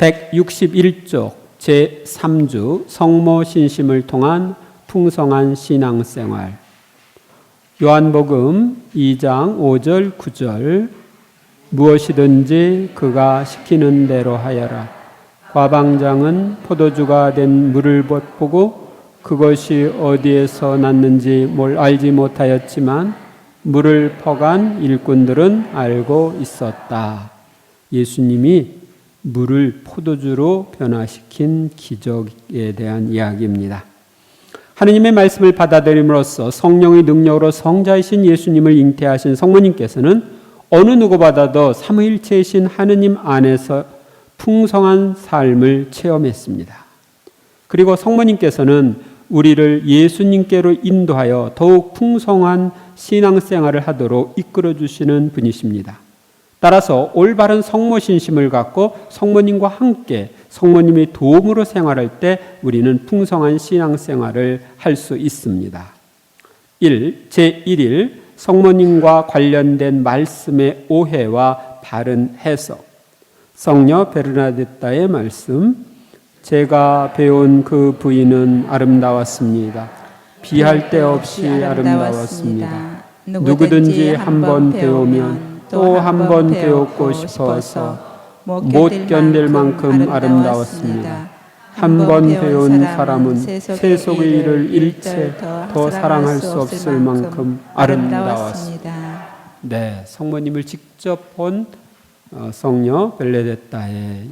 161쪽 제3주 성모 신심을 통한 풍성한 신앙생활 요한복음 2장 5절 9절 무엇이든지 그가 시키는 대로 하여라 과방장은 포도주가 된 물을 보고 그것이 어디에서 났는지 뭘 알지 못하였지만 물을 퍼간 일꾼들은 알고 있었다. 예수님이 물을 포도주로 변화시킨 기적에 대한 이야기입니다. 하느님의 말씀을 받아들임으로써 성령의 능력으로 성자이신 예수님을 잉태하신 성모님께서는 어느 누구보다도 삼위일체이신 하느님 안에서 풍성한 삶을 체험했습니다. 그리고 성모님께서는 우리를 예수님께로 인도하여 더욱 풍성한 신앙생활을 하도록 이끌어 주시는 분이십니다. 따라서 올바른 성모 신심을 갖고 성모님과 함께 성모님의 도움으로 생활할 때 우리는 풍성한 신앙생활을 할 수 있습니다. 1. 제1일 성모님과 관련된 말씀의 오해와 바른 해석. 성녀 베르나데타의 말씀. 제가 배운 그 부인은 아름다웠습니다. 비할 데 없이 아름다웠습니다. 누구든지 한번 배우면 또 한 번 배우고 싶어서 못 견딜 만큼 아름다웠습니다. 한 번 배운 사람은 세속의 일을 일체 더 사랑할 수 없을 만큼 아름다웠습니다. 네, 성모님을 직접 본 어, 성녀 벨레데타의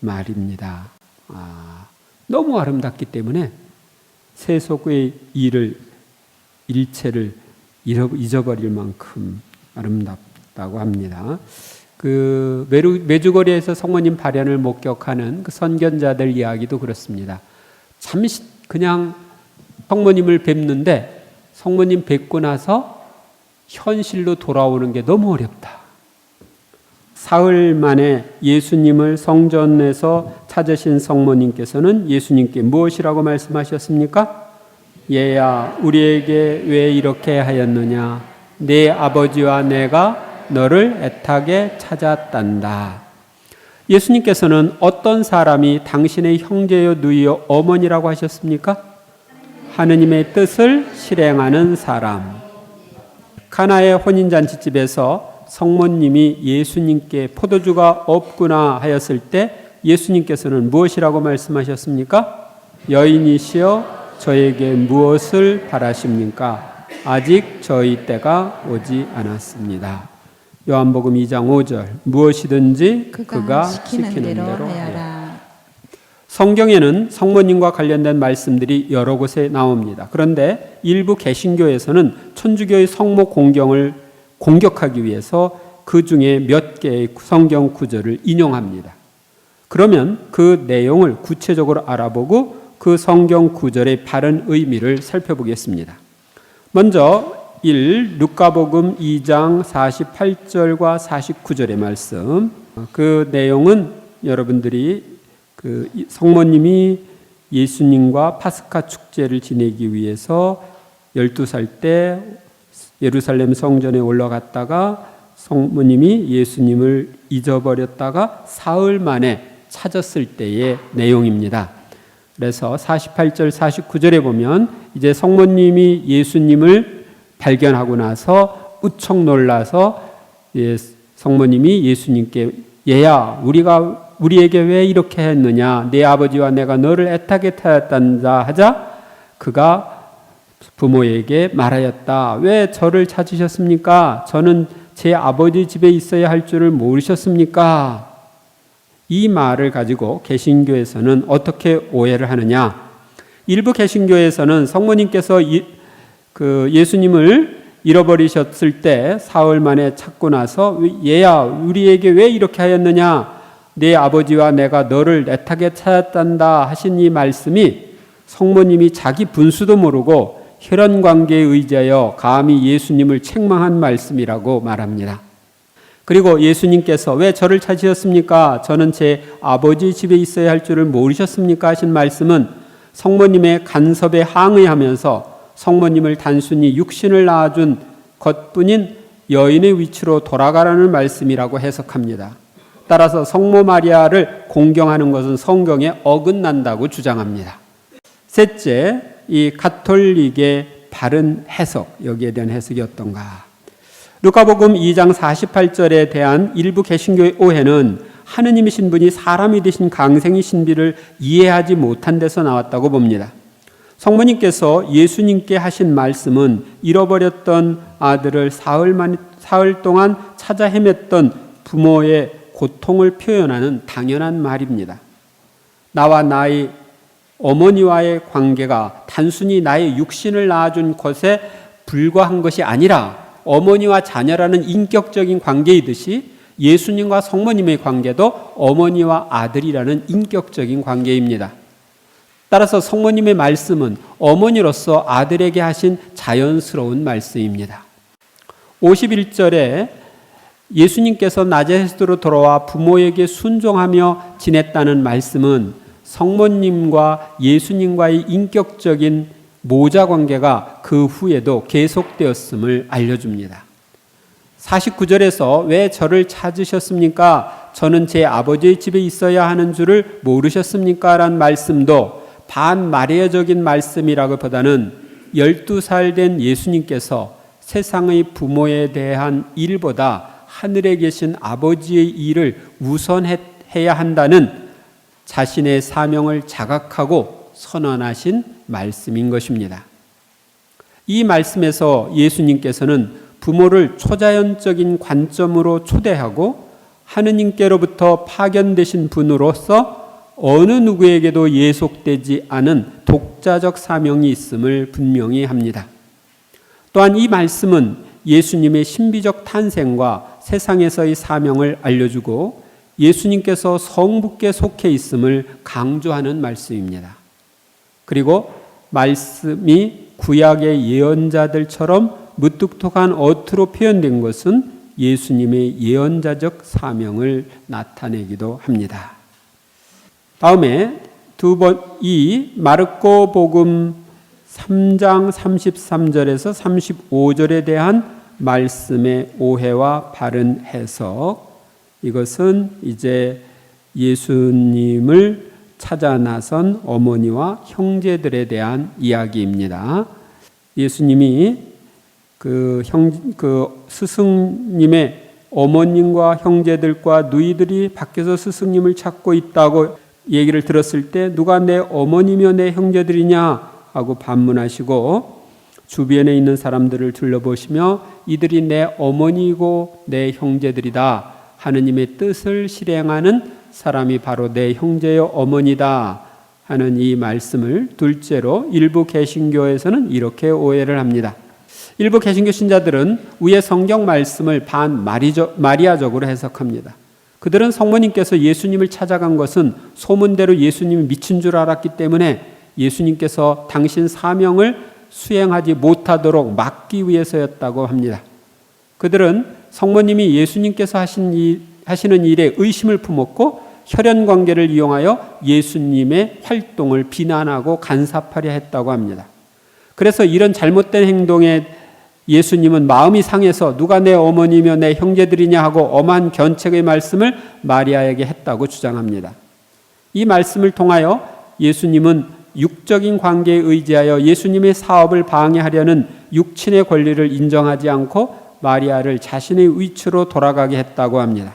말입니다. 아, 너무 아름답기 때문에 세속의 일을 일체를 잊어버릴 만큼 아름답다 고 합니다. 그 메주거리에서 성모님 발현을 목격하는 그 선견자들 이야기도 그렇습니다. 잠시 그냥 성모님을 뵙는데 성모님 뵙고 나서 현실로 돌아오는 게 너무 어렵다. 사흘 만에 예수님을 성전에서 찾으신 성모님께서는 예수님께 무엇이라고 말씀하셨습니까? 얘야, 우리에게 왜 이렇게 하였느냐? 내 아버지와 내가 너를 애타게 찾았단다. 예수님께서는 어떤 사람이 당신의 형제여 누이여 어머니라고 하셨습니까? 하느님의 뜻을 실행하는 사람. 카나의 혼인잔치집에서 성모님이 예수님께 포도주가 없구나 하였을 때 예수님께서는 무엇이라고 말씀하셨습니까? 여인이시여 저에게 무엇을 바라십니까? 아직 저희 때가 오지 않았습니다. 요한복음 2장 5절 무엇이든지 그가, 그가 시키는, 시키는 대로, 대로 하여라. 성경에는 성모님과 관련된 말씀들이 여러 곳에 나옵니다. 그런데 일부 개신교에서는 천주교의 성모 공경을 공격하기 위해서 그 중에 몇 개의 성경 구절을 인용합니다. 그러면 그 내용을 구체적으로 알아보고 그 성경 구절의 바른 의미를 살펴보겠습니다. 먼저 1 루카복음 2장 48절과 49절의 말씀. 그 내용은 여러분들이 그 성모님이 예수님과 파스카 축제를 지내기 위해서 12살 때 예루살렘 성전에 올라갔다가 성모님이 예수님을 잊어버렸다가 사흘 만에 찾았을 때의 내용입니다. 그래서 48절 49절에 보면 이제 성모님이 예수님을 발견하고 나서 우청 놀라서 예, 성모님이 예수님께 얘야 우리가 우리에게 왜 이렇게 했느냐 내 아버지와 내가 너를 애타게 타였단다 하자 그가 부모에게 말하였다. 왜 저를 찾으셨습니까? 저는 제 아버지 집에 있어야 할 줄을 모르셨습니까? 이 말을 가지고 개신교에서는 어떻게 오해를 하느냐? 일부 개신교에서는 성모님께서 이, 그 예수님을 잃어버리셨을 때 사흘 만에 찾고 나서 얘야 우리에게 왜 이렇게 하였느냐? 내 아버지와 내가 너를 애타게 찾았단다 하신 이 말씀이 성모님이 자기 분수도 모르고 혈연 관계에 의지하여 감히 예수님을 책망한 말씀이라고 말합니다. 그리고 예수님께서 왜 저를 찾으셨습니까? 저는 제 아버지 집에 있어야 할 줄을 모르셨습니까? 하신 말씀은 성모님의 간섭에 항의하면서 성모님을 단순히 육신을 낳아준 것뿐인 여인의 위치로 돌아가라는 말씀이라고 해석합니다. 따라서 성모 마리아를 공경하는 것은 성경에 어긋난다고 주장합니다. 셋째, 이 가톨릭의 바른 해석, 여기에 대한 해석이 어떤가? 루카복음 2장 48절에 대한 일부 개신교의 오해는 하느님이신 분이 사람이 되신 강생의 신비를 이해하지 못한 데서 나왔다고 봅니다. 성모님께서 예수님께 하신 말씀은 잃어버렸던 아들을 사흘, 만, 사흘 동안 찾아 헤맸던 부모의 고통을 표현하는 당연한 말입니다. 나와 나의 어머니와의 관계가 단순히 나의 육신을 낳아준 것에 불과한 것이 아니라 어머니와 자녀라는 인격적인 관계이듯이 예수님과 성모님의 관계도 어머니와 아들이라는 인격적인 관계입니다. 따라서 성모님의 말씀은 어머니로서 아들에게 하신 자연스러운 말씀입니다. 51절에 예수님께서 나자렛으로 돌아와 부모에게 순종하며 지냈다는 말씀은 성모님과 예수님과의 인격적인 모자 관계가 그 후에도 계속되었음을 알려줍니다. 49절에서 왜 저를 찾으셨습니까? 저는 제 아버지의 집에 있어야 하는 줄을 모르셨습니까? 라는 말씀도 반마리아적인 말씀이라기보다는 12살 된 예수님께서 세상의 부모에 대한 일보다 하늘에 계신 아버지의 일을 우선해야 한다는 자신의 사명을 자각하고 선언하신 말씀인 것입니다. 이 말씀에서 예수님께서는 부모를 초자연적인 관점으로 초대하고 하느님께로부터 파견되신 분으로서 어느 누구에게도 예속되지 않은 독자적 사명이 있음을 분명히 합니다. 또한 이 말씀은 예수님의 신비적 탄생과 세상에서의 사명을 알려주고 예수님께서 성부께 속해 있음을 강조하는 말씀입니다. 그리고 말씀이 구약의 예언자들처럼 무뚝뚝한 어투로 표현된 것은 예수님의 예언자적 사명을 나타내기도 합니다. 다음에 두 번, 이 마르코 복음 3장 33절에서 35절에 대한 말씀의 오해와 바른 해석. 이것은 이제 예수님을 찾아 나선 어머니와 형제들에 대한 이야기입니다. 예수님이 그 형, 그 스승님의 어머님과 형제들과 누이들이 밖에서 스승님을 찾고 있다고 얘기를 들었을 때 누가 내 어머니며 내 형제들이냐 하고 반문하시고 주변에 있는 사람들을 둘러보시며 이들이 내 어머니고 내 형제들이다. 하느님의 뜻을 실행하는 사람이 바로 내 형제여 어머니다. 하는 이 말씀을 둘째로 일부 개신교에서는 이렇게 오해를 합니다. 일부 개신교 신자들은 위의 성경 말씀을 반 마리아적으로 해석합니다. 그들은 성모님께서 예수님을 찾아간 것은 소문대로 예수님이 미친 줄 알았기 때문에 예수님께서 당신 사명을 수행하지 못하도록 막기 위해서였다고 합니다. 그들은 성모님이 예수님께서 하신 일, 하시는 일에 의심을 품었고 혈연 관계를 이용하여 예수님의 활동을 비난하고 간섭하려 했다고 합니다. 그래서 이런 잘못된 행동에 예수님은 마음이 상해서 누가 내 어머니며 내 형제들이냐 하고 엄한 견책의 말씀을 마리아에게 했다고 주장합니다. 이 말씀을 통하여 예수님은 육적인 관계에 의지하여 예수님의 사업을 방해하려는 육친의 권리를 인정하지 않고 마리아를 자신의 위치로 돌아가게 했다고 합니다.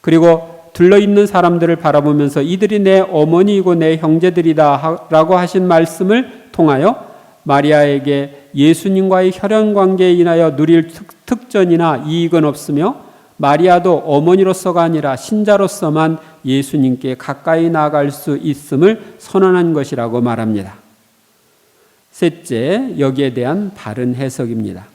그리고 둘러 있는 사람들을 바라보면서 이들이 내 어머니이고 내 형제들이다 라고 하신 말씀을 통하여 마리아에게 예수님과의 혈연 관계에 인하여 누릴 특 전이나 이익은 없으며 마리아도 어머니로서가 아니라 신자로서만 예수님께 가까이 나아갈 수 있음을 선언한 것이라고 말합니다. 셋째, 여기에 대한 바른 해석입니다.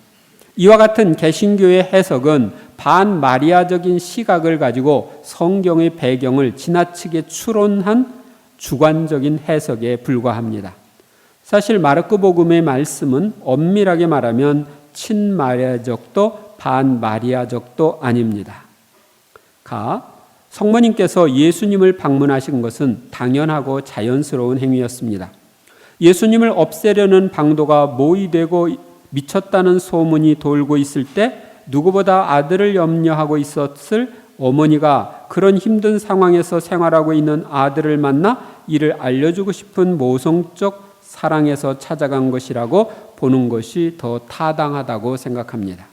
이와 같은 개신교의 해석은 반 마리아적인 시각을 가지고 성경의 배경을 지나치게 추론한 주관적인 해석에 불과합니다. 사실 마르코 복음의 말씀은 엄밀하게 말하면 친마리아적도 반마리아적도 아닙니다. 가 성모님께서 예수님을 방문하신 것은 당연하고 자연스러운 행위였습니다. 예수님을 없애려는 방도가 모의되고 미쳤다는 소문이 돌고 있을 때 누구보다 아들을 염려하고 있었을 어머니가 그런 힘든 상황에서 생활하고 있는 아들을 만나 이를 알려주고 싶은 모성적 사랑에서 찾아간 것이라고 보는 것이 더 타당하다고 생각합니다.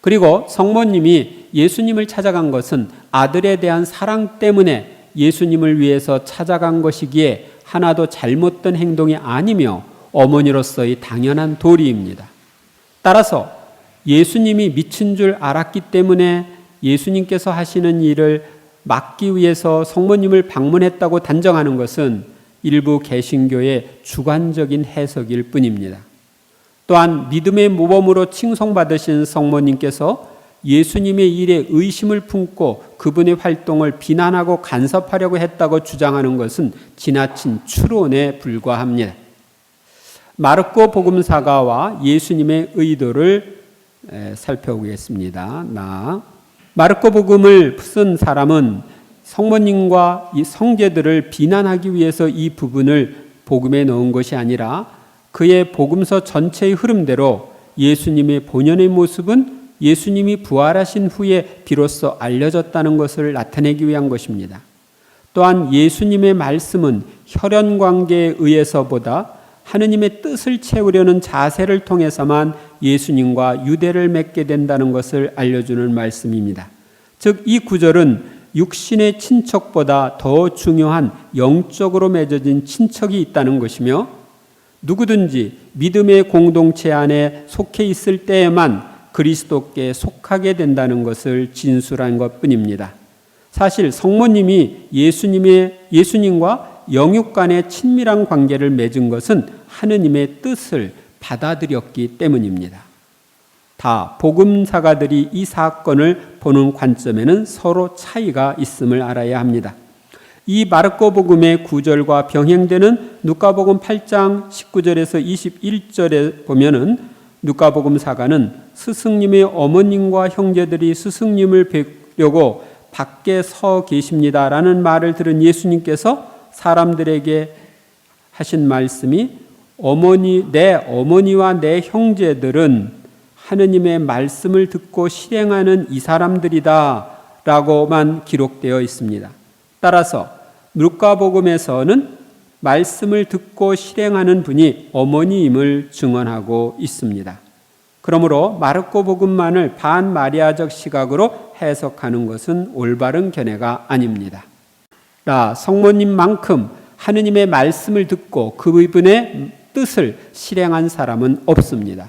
그리고 성모님이 예수님을 찾아간 것은 아들에 대한 사랑 때문에 예수님을 위해서 찾아간 것이기에 하나도 잘못된 행동이 아니며 어머니로서의 당연한 도리입니다. 따라서 예수님이 미친 줄 알았기 때문에 예수님께서 하시는 일을 막기 위해서 성모님을 방문했다고 단정하는 것은 일부 개신교의 주관적인 해석일 뿐입니다. 또한 믿음의 모범으로 칭송받으신 성모님께서 예수님의 일에 의심을 품고 그분의 활동을 비난하고 간섭하려고 했다고 주장하는 것은 지나친 추론에 불과합니다. 마르코 복음사가와 예수님의 의도를 살펴보겠습니다. 나 마르코 복음을 쓴 사람은 성모님과 이 성제들을 비난하기 위해서 이 부분을 복음에 넣은 것이 아니라 그의 복음서 전체의 흐름대로 예수님의 본연의 모습은 예수님이 부활하신 후에 비로소 알려졌다는 것을 나타내기 위한 것입니다. 또한 예수님의 말씀은 혈연 관계에 의해서보다 하느님의 뜻을 채우려는 자세를 통해서만 예수님과 유대를 맺게 된다는 것을 알려주는 말씀입니다. 즉, 이 구절은 육신의 친척보다 더 중요한 영적으로 맺어진 친척이 있다는 것이며 누구든지 믿음의 공동체 안에 속해 있을 때에만 그리스도께 속하게 된다는 것을 진술한 것 뿐입니다. 사실 성모님이 예수님의, 예수님과 영육 간의 친밀한 관계를 맺은 것은 하느님의 뜻을 받아들였기 때문입니다. 다 복음사가들이 이 사건을 보는 관점에는 서로 차이가 있음을 알아야 합니다. 이 마르코 복음의 구절과 병행되는 누가복음 8장 19절에서 21절에 보면은 누가복음 사가는 스승님의 어머님과 형제들이 스승님을 뵙려고 밖에 서 계십니다라는 말을 들은 예수님께서 사람들에게 하신 말씀이 어머니 내 어머니와 내 형제들은 하느님의 말씀을 듣고 실행하는 이 사람들이다 라고만 기록되어 있습니다. 따라서 누가복음에서는 말씀을 듣고 실행하는 분이 어머니임을 증언하고 있습니다. 그러므로 마르코 복음만을 반마리아적 시각으로 해석하는 것은 올바른 견해가 아닙니다. 나 성모님만큼 하느님의 말씀을 듣고 그분의 뜻을 실행한 사람은 없습니다.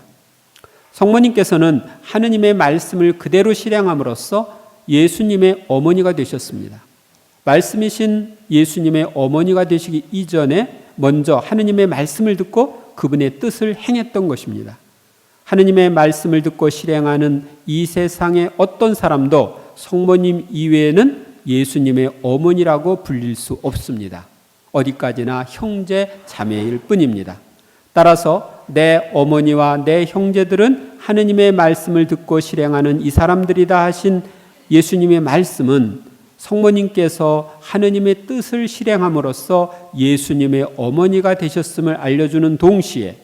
성모님께서는 하느님의 말씀을 그대로 실행함으로써 예수님의 어머니가 되셨습니다. 말씀이신 예수님의 어머니가 되시기 이전에 먼저 하느님의 말씀을 듣고 그분의 뜻을 행했던 것입니다. 하느님의 말씀을 듣고 실행하는 이 세상의 어떤 사람도 성모님 이외에는 예수님의 어머니라고 불릴 수 없습니다. 어디까지나 형제 자매일 뿐입니다. 따라서 내 어머니와 내 형제들은 하느님의 말씀을 듣고 실행하는 이 사람들이다 하신 예수님의 말씀은 성모님께서 하느님의 뜻을 실행함으로써 예수님의 어머니가 되셨음을 알려주는 동시에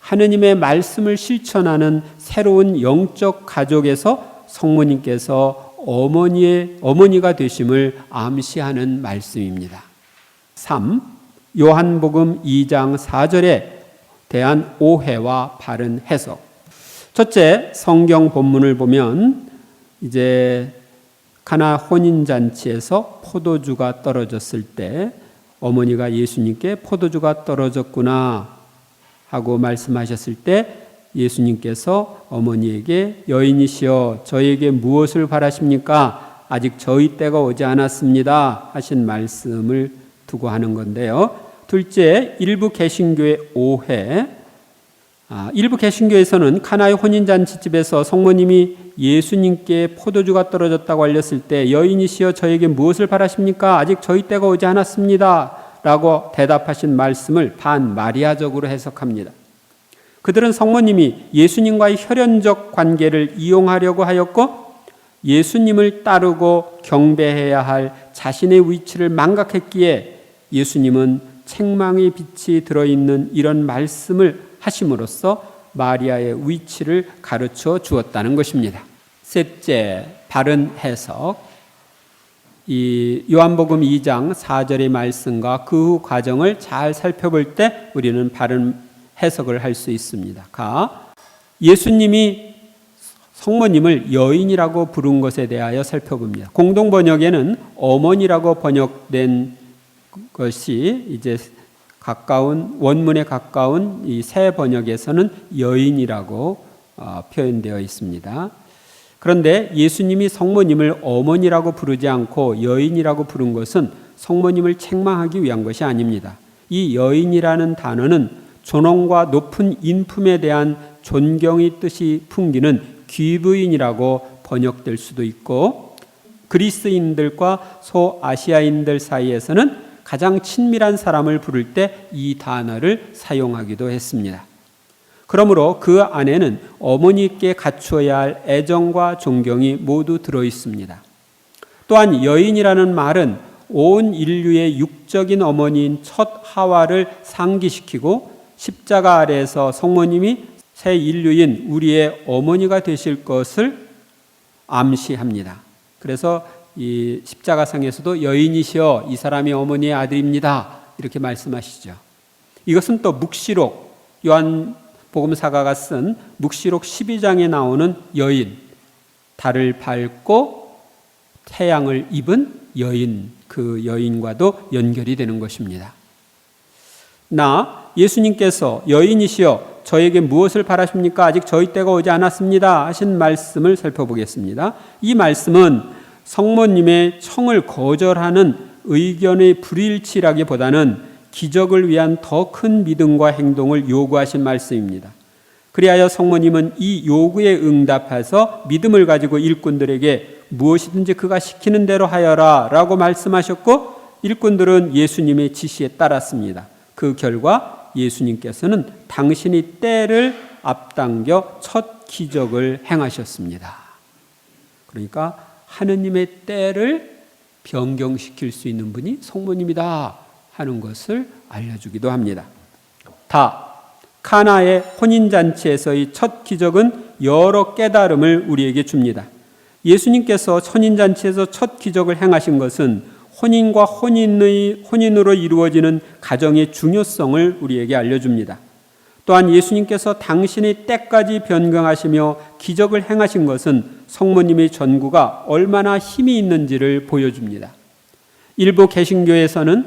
하느님의 말씀을 실천하는 새로운 영적 가족에서 성모님께서 어머니의 어머니가 되심을 암시하는 말씀입니다. 3. 요한복음 2장 4절에 대한 오해와 바른 해석. 첫째, 성경 본문을 보면 이제 가나 혼인 잔치에서 포도주가 떨어졌을 때 어머니가 예수님께 포도주가 떨어졌구나 하고 말씀하셨을 때 예수님께서 어머니에게 여인이시여 저에게 무엇을 바라십니까? 아직 저희 때가 오지 않았습니다. 하신 말씀을 두고 하는 건데요. 둘째, 일부 개신교의 오해. 아, 일부 개신교에서는 카나의 혼인잔치집에서 성모님이 예수님께 포도주가 떨어졌다고 알렸을 때 여인이시여 저에게 무엇을 바라십니까? 아직 저희 때가 오지 않았습니다. 라고 대답하신 말씀을 반마리아적으로 해석합니다. 그들은 성모님이 예수님과의 혈연적 관계를 이용하려고 하였고 예수님을 따르고 경배해야 할 자신의 위치를 망각했기에 예수님은 책망의 빛이 들어있는 이런 말씀을 하심으로써 마리아의 위치를 가르쳐 주었다는 것입니다. 셋째, 바른 해석. 이 요한복음 2장 4절의 말씀과 그후 과정을 잘 살펴볼 때 우리는 바른 해석을 할 수 있습니다. 가 예수님이 성모님을 여인이라고 부른 것에 대하여 살펴봅니다. 공동 번역에는 어머니라고 번역된 것이 이제 가까운 원문에 가까운 이 새 번역에서는 여인이라고 어, 표현되어 있습니다. 그런데 예수님이 성모님을 어머니라고 부르지 않고 여인이라고 부른 것은 성모님을 책망하기 위한 것이 아닙니다. 이 여인이라는 단어는 존엄과 높은 인품에 대한 존경의 뜻이 풍기는 귀부인이라고 번역될 수도 있고 그리스인들과 소아시아인들 사이에서는 가장 친밀한 사람을 부를 때 이 단어를 사용하기도 했습니다. 그러므로 그 안에는 어머니께 갖추어야 할 애정과 존경이 모두 들어 있습니다. 또한 여인이라는 말은 온 인류의 육적인 어머니인 첫 하와를 상기시키고 십자가 아래에서 성모님이 새 인류인 우리의 어머니가 되실 것을 암시합니다. 그래서 이 십자가상에서도 여인이시여 이 사람이 어머니의 아들입니다. 이렇게 말씀하시죠. 이것은 또 묵시록 요한 복음사가가 쓴 묵시록 12장에 나오는 여인 달을 밟고 태양을 입은 여인 그 여인과도 연결이 되는 것입니다. 나 예수님께서 여인이시여 저에게 무엇을 바라십니까? 아직 저희 때가 오지 않았습니다. 하신 말씀을 살펴보겠습니다. 이 말씀은 성모님의 청을 거절하는 의견의 불일치라기보다는 기적을 위한 더 큰 믿음과 행동을 요구하신 말씀입니다. 그리하여 성모님은 이 요구에 응답해서 믿음을 가지고 일꾼들에게 무엇이든지 그가 시키는 대로 하여라 라고 말씀하셨고 일꾼들은 예수님의 지시에 따랐습니다. 그 결과 예수님께서는 당신이 때를 앞당겨 첫 기적을 행하셨습니다. 그러니까 하느님의 때를 변경시킬 수 있는 분이 성모님이다 하는 것을 알려주기도 합니다. 다 카나의 혼인잔치에서의 첫 기적은 여러 깨달음을 우리에게 줍니다. 예수님께서 혼인잔치에서 첫 기적을 행하신 것은 혼인과 혼인의, 혼인으로 이루어지는 가정의 중요성을 우리에게 알려줍니다. 또한 예수님께서 당신의 때까지 변경하시며 기적을 행하신 것은 성모님의 전구가 얼마나 힘이 있는지를 보여줍니다. 일부 개신교에서는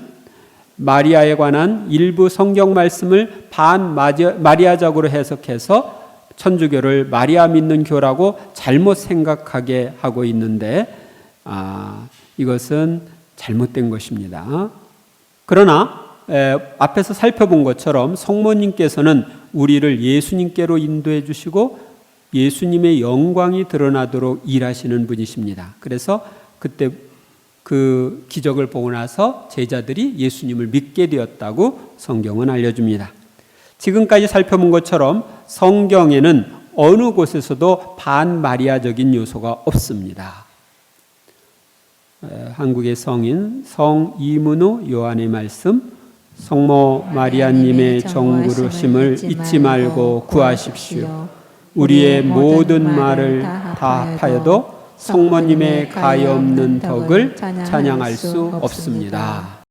마리아에 관한 일부 성경 말씀을 반 마리아적으로 해석해서 천주교를 마리아 믿는 교라고 잘못 생각하게 하고 있는데 아, 이것은 잘못된 것입니다. 그러나 에, 앞에서 살펴본 것처럼 성모님께서는 우리를 예수님께로 인도해 주시고 예수님의 영광이 드러나도록 일하시는 분이십니다. 그래서 그때 그 기적을 보고 나서 제자들이 예수님을 믿게 되었다고 성경은 알려줍니다. 지금까지 살펴본 것처럼 성경에는 어느 곳에서도 반마리아적인 요소가 없습니다. 한국의 성인 성 이문호 요한의 말씀 성모 마리아님의 정부르심을 잊지 말고 구하십시오. 우리의 모든 말을 다 하여도 성모님의 가히 없는 덕을 찬양할 수 없습니다.